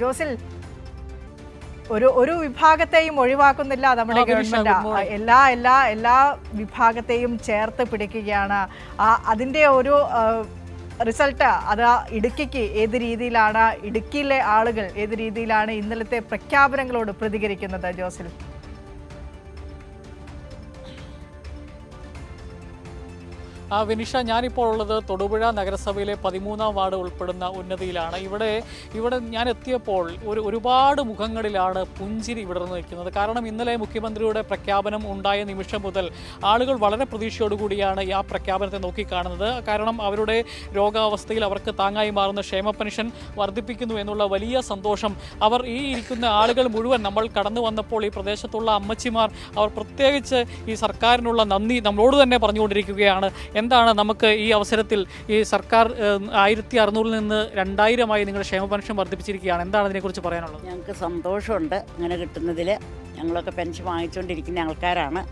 ജോസിൽ ഒരു ഒരു വിഭാഗത്തെയും ഒഴിവാക്കുന്നില്ല നമ്മുടെ ഗവൺമെന്റ്. എല്ലാ എല്ലാ എല്ലാ വിഭാഗത്തെയും ചേർത്ത് പിടിക്കുകയാണ്. ആ അതിന്റെ ഒരു റിസൾട്ട് അത് ഇടുക്കിക്ക് ഏത് രീതിയിലാണ് ഇടുക്കിയിലെ ആളുകൾ ഏത് രീതിയിലാണ് ഇന്നലത്തെ പ്രഖ്യാപനങ്ങളോട് പ്രതികരിക്കുന്നത് ജോസിൽ? വിനിഷ ഞാനിപ്പോൾ ഉള്ളത് തൊടുപുഴ നഗരസഭയിലെ പതിമൂന്നാം വാർഡ് ഉൾപ്പെടുന്ന ഉന്നതിയിലാണ്. ഇവിടെ ഇവിടെ ഞാൻ എത്തിയപ്പോൾ ഒരു ഒരുപാട് മുഖങ്ങളിലാണ് പുഞ്ചിരി വിടർന്നു നിൽക്കുന്നത്. കാരണം ഇന്നലെ മുഖ്യമന്ത്രിയുടെ പ്രഖ്യാപനം ഉണ്ടായ നിമിഷം മുതൽ ആളുകൾ വളരെ പ്രതീക്ഷയോടുകൂടിയാണ് ആ പ്രഖ്യാപനത്തെ നോക്കിക്കാണുന്നത്. കാരണം അവരുടെ രോഗാവസ്ഥയിൽ അവർക്ക് താങ്ങായി മാറുന്ന ക്ഷേമ പെൻഷൻ വർദ്ധിപ്പിക്കുന്നു എന്നുള്ള വലിയ സന്തോഷം അവർ ഈ ഇരിക്കുന്ന ആളുകൾ മുഴുവൻ നമ്മൾ കടന്നു വന്നപ്പോൾ ഈ പ്രദേശത്തുള്ള അമ്മച്ചിമാർ അവർ പ്രത്യേകിച്ച് ഈ സർക്കാരിനുള്ള നന്ദി നമ്മളോട് തന്നെ പറഞ്ഞുകൊണ്ടിരിക്കുകയാണ്. എന്താണ് നമുക്ക് ഈ അവസരത്തിൽ ഈ സർക്കാർ ആയിരത്തി അറുന്നൂറിൽ നിന്ന് രണ്ടായിരമായി നിങ്ങളുടെ ക്ഷേമ പെൻഷൻ വർദ്ധിപ്പിച്ചിരിക്കുകയാണ്. എന്താണ് അതിനെക്കുറിച്ച് പറയാനുള്ളത്? ഞങ്ങൾക്ക് സന്തോഷമുണ്ട് അങ്ങനെ കിട്ടുന്നതിൽ. ഞങ്ങളൊക്കെ പെൻഷൻ വാങ്ങിച്ചുകൊണ്ടിരിക്കുന്ന ആൾക്കാരാണ്.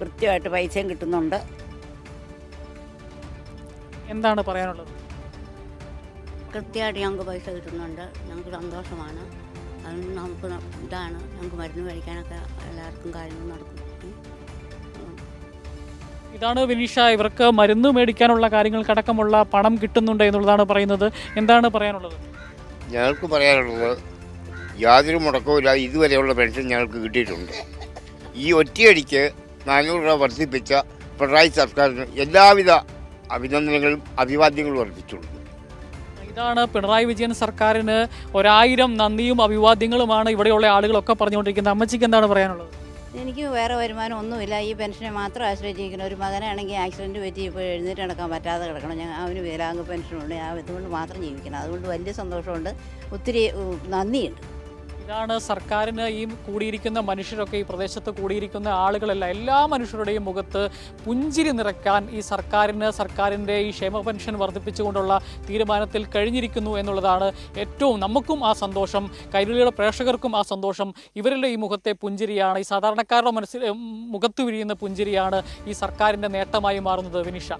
കൃത്യമായിട്ട് പൈസയും കിട്ടുന്നുണ്ട്. എന്താണ് പറയാനുള്ളത്? കൃത്യമായിട്ട് ഞങ്ങൾക്ക് പൈസ കിട്ടുന്നുണ്ട്. ഞങ്ങൾക്ക് സന്തോഷമാണ്. അതുകൊണ്ട് നമുക്ക് ഇതാണ്. ഞങ്ങൾക്ക് മരുന്ന് കഴിക്കാനൊക്കെ എല്ലാവർക്കും കാര്യങ്ങൾ നടക്കും. ഇതാണ് വിനീഷ ഇവർക്ക് മരുന്ന് മേടിക്കാനുള്ള കാര്യങ്ങൾക്കടക്കമുള്ള പണം കിട്ടുന്നുണ്ട് എന്നുള്ളതാണ് പറയുന്നത്. എന്താണ് പറയാനുള്ളത്? ഞങ്ങൾക്ക് പറയാനുള്ളത് യാതൊരു മുടക്കവുമില്ലാതെ ഇതുവരെയുള്ള പെൻഷൻ ഞങ്ങൾക്ക് കിട്ടിയിട്ടുണ്ട്. ഈ ഒറ്റയടിക്ക് നാനൂറ് രൂപ വർദ്ധിപ്പിച്ച പിണറായി സർക്കാരിന് എല്ലാവിധ അഭിനന്ദനങ്ങളും അഭിവാദ്യങ്ങളും അർപ്പിച്ചുള്ളൂ. ഇതാണ് പിണറായി വിജയൻ സർക്കാരിന് ഒരായിരം നന്ദിയും അഭിവാദ്യങ്ങളുമാണ് ഇവിടെയുള്ള ആളുകളൊക്കെ പറഞ്ഞുകൊണ്ടിരിക്കുന്നത്. അമ്മച്ചിക്ക് എന്താണ് പറയാനുള്ളത്? എനിക്ക് വേറെ വരുമാനം ഒന്നുമില്ല. ഈ പെൻഷനെ മാത്രം ആശ്രയിച്ചിരിക്കുന്ന. ഒരു മകനാണെങ്കിൽ ആക്സിഡന്റ് പറ്റി ഇപ്പോൾ എഴുന്നേറ്റ് നടക്കാൻ പറ്റാതെ കിടക്കണം. ഞാൻ അവന് വികലാംഗ പെൻഷനുണ്ട്. ആ ഇതുകൊണ്ട് മാത്രം ജീവിക്കണം അതുകൊണ്ട് വലിയ സന്തോഷമുണ്ട്. ഒത്തിരി നന്ദിയുണ്ട്. ഇതാണ് സർക്കാരിന് ഈ കൂടിയിരിക്കുന്ന മനുഷ്യരൊക്കെ ഈ പ്രദേശത്ത് കൂടിയിരിക്കുന്ന ആളുകളല്ല എല്ലാ മനുഷ്യരുടെയും മുഖത്ത് പുഞ്ചിരി നിറയ്ക്കാൻ ഈ സർക്കാരിന് സർക്കാരിന്റെ ഈ ക്ഷേമ പെൻഷൻ വർദ്ധിപ്പിച്ചുകൊണ്ടുള്ള തീരുമാനത്തിൽ കഴിഞ്ഞിരിക്കുന്നു എന്നുള്ളതാണ് ഏറ്റവും നമുക്കും ആ സന്തോഷം കൈരളിയുടെ പ്രേക്ഷകർക്കും ആ സന്തോഷം. ഇവരുടെ ഈ മുഖത്തെ പുഞ്ചിരിയാണ് ഈ സാധാരണക്കാരുടെ മനസ്സിൽ മുഖത്ത് വിരിയുന്ന പുഞ്ചിരിയാണ് ഈ സർക്കാരിന്റെ നേട്ടമായി മാറുന്നത്. വിനിഷ.